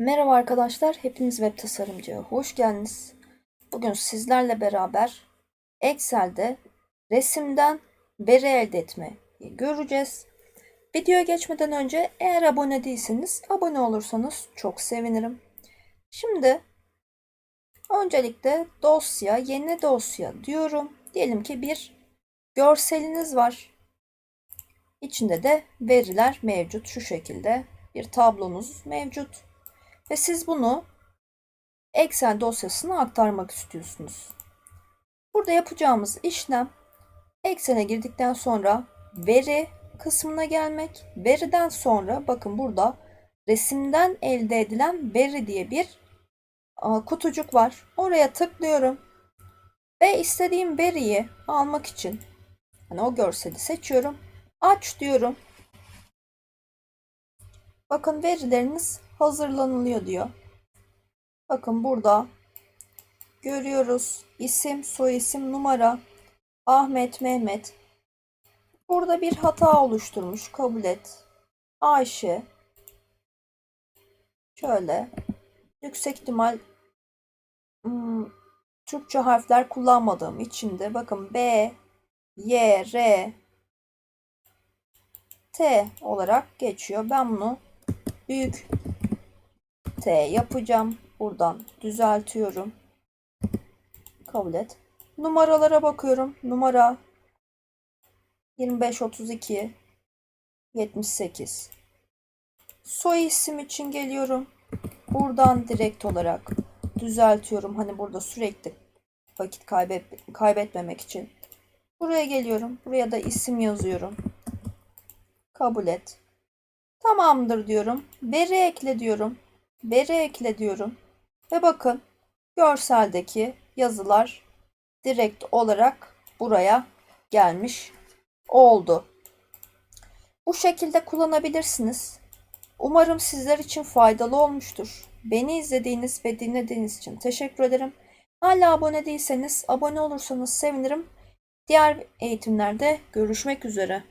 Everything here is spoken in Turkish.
Merhaba arkadaşlar, hepiniz web tasarımcıya hoş geldiniz. Bugün sizlerle beraber Excel'de resimden veri elde etmeyi göreceğiz. Videoya geçmeden önce eğer abone değilseniz abone olursanız çok sevinirim. Şimdi öncelikle dosya, yeni dosya diyorum. Diyelim ki bir görseliniz var. İçinde de veriler mevcut şu şekilde. Bir tablonuz mevcut. Ve siz bunu Excel dosyasına aktarmak istiyorsunuz. Burada yapacağımız işlem Excel'e girdikten sonra veri kısmına gelmek. Veriden sonra bakın burada resimden elde edilen veri diye bir kutucuk var. Oraya tıklıyorum. Ve istediğim veriyi almak için hani o görseli seçiyorum. Aç diyorum. Bakın verileriniz hazırlanılıyor diyor. Bakın burada görüyoruz isim, soyisim, numara, Ahmet, Mehmet. Burada bir hata oluşturmuş. Kabul et. Ayşe. Şöyle. Yüksek ihtimal hmm, Türkçe harfler kullanmadığım için de bakın B, Y, R, T olarak geçiyor. Ben bunu büyük T yapacağım. Buradan düzeltiyorum. Kabul et. Numaralara bakıyorum. Numara 25 32 78. Soy isim için geliyorum. Buradan direkt olarak düzeltiyorum. Hani burada sürekli vakit kaybet kaybetmemek için. Buraya geliyorum. Buraya da isim yazıyorum. Kabul et. Tamamdır diyorum. Veri ekle diyorum. Veri ekle diyorum. Ve bakın görseldeki yazılar direkt olarak buraya gelmiş oldu. Bu şekilde kullanabilirsiniz. Umarım sizler için faydalı olmuştur. Beni izlediğiniz ve dinlediğiniz için teşekkür ederim. Hala abone değilseniz abone olursanız sevinirim. Diğer eğitimlerde görüşmek üzere.